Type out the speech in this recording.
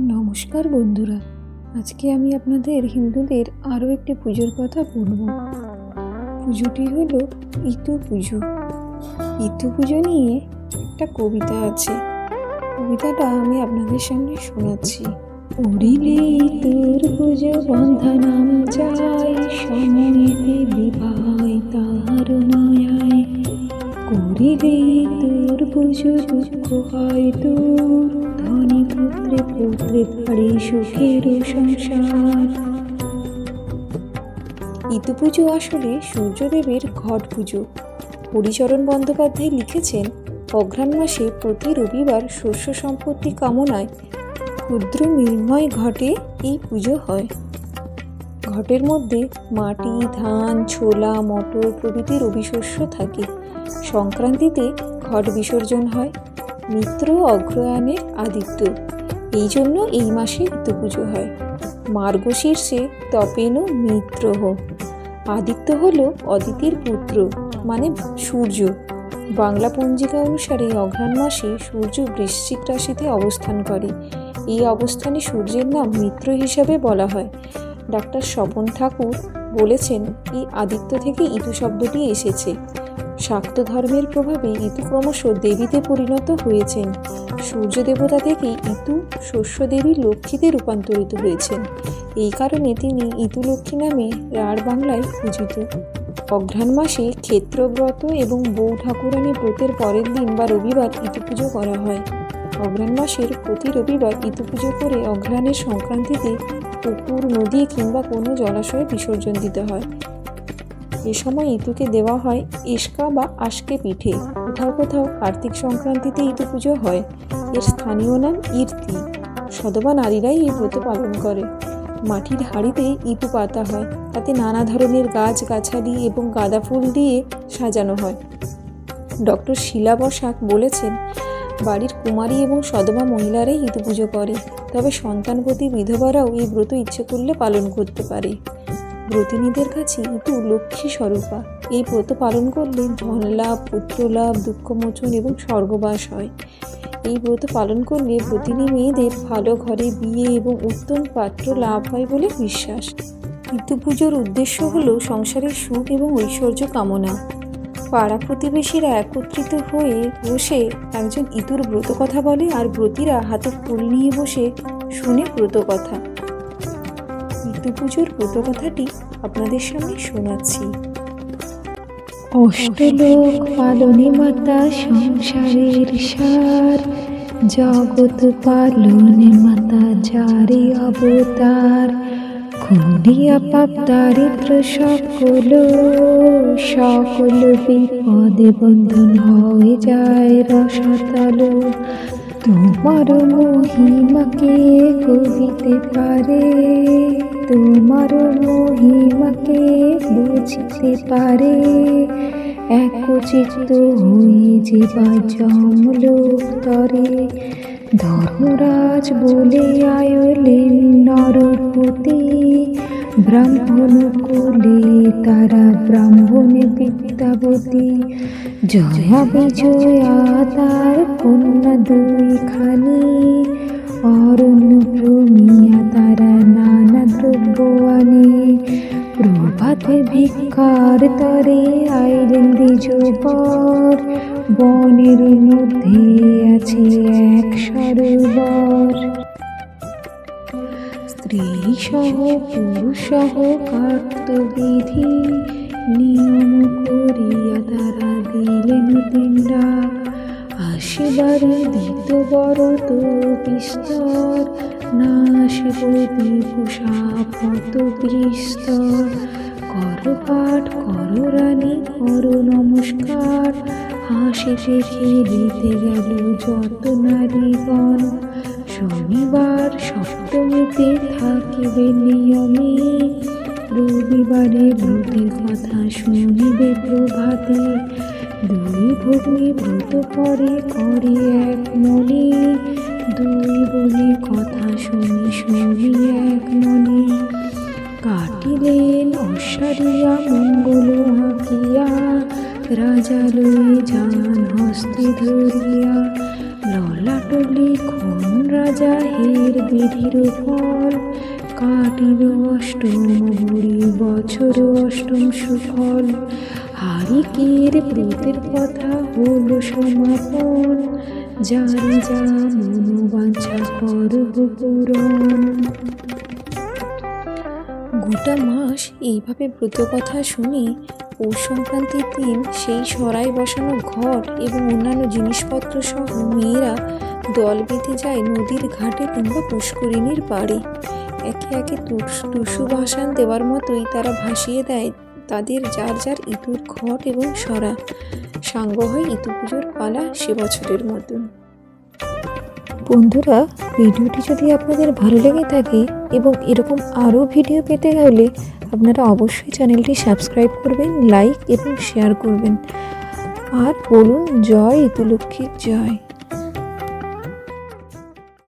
নমস্কার বন্ধুরা, আজকে আমি আপনাদের হিন্দুদের আরও একটি পুজোর কথা বলব। পুজোটি হলো ইতু পুজো। ইতু পুজো নিয়ে একটা কবিতা আছে। কবিতাটা আমি আপনাদের সামনে শোনাচ্ছি। উড়িলে তোর পুজো বন্ধা নাম যায় সময়তে বিবাহ তাহার নয়ায় করিলে পুজো দুঃখ হয় তোর পুত্রে সুখের সংসার। ইতু পুজো আসলে সূর্যদেবের ঘট পুজো। হরিচরণ বন্দ্যোপাধ্যায় লিখেছেন, অঘ্রাণ মাসে প্রতি রবিবার শস্য সম্পত্তি কামনায় ক্ষুদ্র মৃন্ময় ঘটে এই পুজো হয়। ঘটের মধ্যে মাটি, ধান, ছোলা, মটর প্রভৃতি রবি শস্য থাকে। সংক্রান্তিতে ঘট বিসর্জন হয়। মিত্র অগ্রহায়ণের আদিত্য। এই জন্য এই মাসে ঋতু পুজো হয়। মার্গ মার্গশীর্ষে তপেন মিত্রহ। আদিত্য হল অদিতির পুত্র মানে সূর্য। বাংলা পঞ্জিকা অনুসারে অঘ্রাণ মাসে সূর্য বৃশ্চিক রাশিতে অবস্থান করে। এই অবস্থানে সূর্যের নাম মিত্র হিসাবে বলা হয়। ডাক্তার স্বপন ঠাকুর বলেছেন, এই আদিত্য থেকে ইতু শব্দটি এসেছে। শাক্ত ধর্মের প্রভাবে ইতু ক্রমশ দেবীতে পরিণত হয়েছেন। সূর্য দেবতা থেকে ইতু শস্য দেবী লক্ষ্মীতে রূপান্তরিত হয়েছেন। এই কারণে তিনি ইতু লক্ষ্মী নামে রাঢ় বাংলায় পূজিত। অঘ্রাণ মাসে ক্ষেত্রব্রত এবং বউ ঠাকুরানী ব্রতের পরের দিন বা রবিবার ইতু পুজো করা হয়। অঘ্রাণ মাসের প্রতি রবিবার ইতু পুজো করে অঘ্রাণের সংক্রান্তিতে পুকুর, নদী কিংবা কোনো জলাশয়ে বিসর্জন দিতে হয়। এ সময় ইতুকে দেওয়া হয় ইস্কা বা আশকে পিঠে। কোথাও কোথাও কার্তিক সংক্রান্তিতে ইতু পুজো হয়। এর স্থানীয় নাম ইর্তি। সদবা নারীরাই এই ব্রত পালন করে। মাটির হাড়িতে ইতু পাতা হয়। তাতে নানা ধরনের গাছ গাছালি এবং গাঁদা ফুল দিয়ে সাজানো হয়। ডক্টর শিলা বসাক বলেছেন, বাড়ির কুমারী এবং সদমা মহিলারাই ইতু পুজো করে। তবে সন্তানবতী বিধবারাও এই ব্রত ইচ্ছে করলে পালন করতে পারে। ব্রতিনীদের কাছে ইতু লক্ষ্মী স্বরূপা। এই ব্রত পালন করলে ধন লাভ পুত্র লাভ দুঃখমোচন এবং স্বর্গবাস হয়। এই ব্রত পালন করলে ব্রতিনী মেয়েদের ভালো ঘরে বিয়ে এবং উত্তম পাত্র লাভ হয় বলে বিশ্বাস। ইতু পুজোর উদ্দেশ্য হল সংসারের সুখ এবং ঐশ্বর্য কামনা। পাড়া প্রতিবেশীরা একত্রিত হয়ে বসে একজন ইতুর ব্রত কথা বলে আর ব্রতীরা হাতে ফুল নিয়ে বসে শুনে ব্রত কথা পুজোর ব্রত কথাটি আপনাদের সামনে শোনাচ্ছি। অষ্টলোক পালনে মাতা সংসারের সার, জগৎ পালনে মাতা যারে অবতার। খুলিয়া পাপ দারিদ্র সকল সকল বিপদে বন্ধন হয়ে যায় রসতল। তোমার মহিমাকে কহিতে পারে। তোমার মহিমাকে বুঝতে পারে। একচিত্ত হয়ে যেবা জমলোক তরে। ধর্মরাজ বলে আয়লেন নরপতি। ব্রাহ্মণ কুলে তারা ব্রাহ্মণে বিদ্যাবতী। জয়া বিজয়া তার কন্যা দুইখানি। অরণ্য ভ্রমিয়া তারা নানা দ্রব্য প্রভাতে ভিক্ষার তরে আইলেন দ্বিজবর বনের মধ্যে আছে এক সরোবর। স্ত্রী সহ পুরুষ সহ কার্তবিধি নিয়ম করিয়া তারা দিলেন তিনরা আসিবার দিত বড় তো বিস্তর না নাশ বিভূষা পত বিস্তর। কর পাঠ, কর রানী, কর নমস্কার হাসিতে খেলিতে গেল যত নারী নারীগণ। শনিবার সপ্তমীতে থাকিবে নিয়মে। রবিবারে ব্রতের কথা শুনিবে প্রভাতে। দুই ভগ্নী ব্রত করে করে এক মনে। দুই বলে কথা শুনি শুনি এক মনে। কাটিলেন অসারিয়া মঙ্গল রাজা যান হস্তে ধরিয়া, ললাটলি ক্ষণ রাজা হের বিধির ফল কাটিল অষ্টম বুড়ি বছর অষ্টম সুফল। হারিকের ব্রতের কথা হলো সমাপন। যারে যা মনোবাঞ্ছা কর গোটা মাস এইভাবে ব্রত কথা শুনে পৌষ সংক্রান্তির দিন সেই সরাই বসানো ঘট এবং অন্যান্য জিনিসপত্র সহ মেয়েরা দল বেঁধে যায় নদীর ঘাটে কিংবা পুষ্করিণীর পাড়ে। একে একে টুসু ভাসান দেওয়ার মতোই তারা ভাসিয়ে দেয় তাদের যার যার ইঁতুর ঘট এবং সরা। সাঙ্গ হয় ইতু পুজোর পালা সে বছরের মতন বন্ধুরা, ভিডিওটি যদি আপনাদের ভালো লেগে থাকে এবং এরকম আরও ভিডিও পেতে হলে আপনারা অবশ্যই চ্যানেলটি সাবস্ক্রাইব করবেন লাইক এবং শেয়ার করবেন। আর বলুন জয় ইতুলক্ষ্মীর জয়।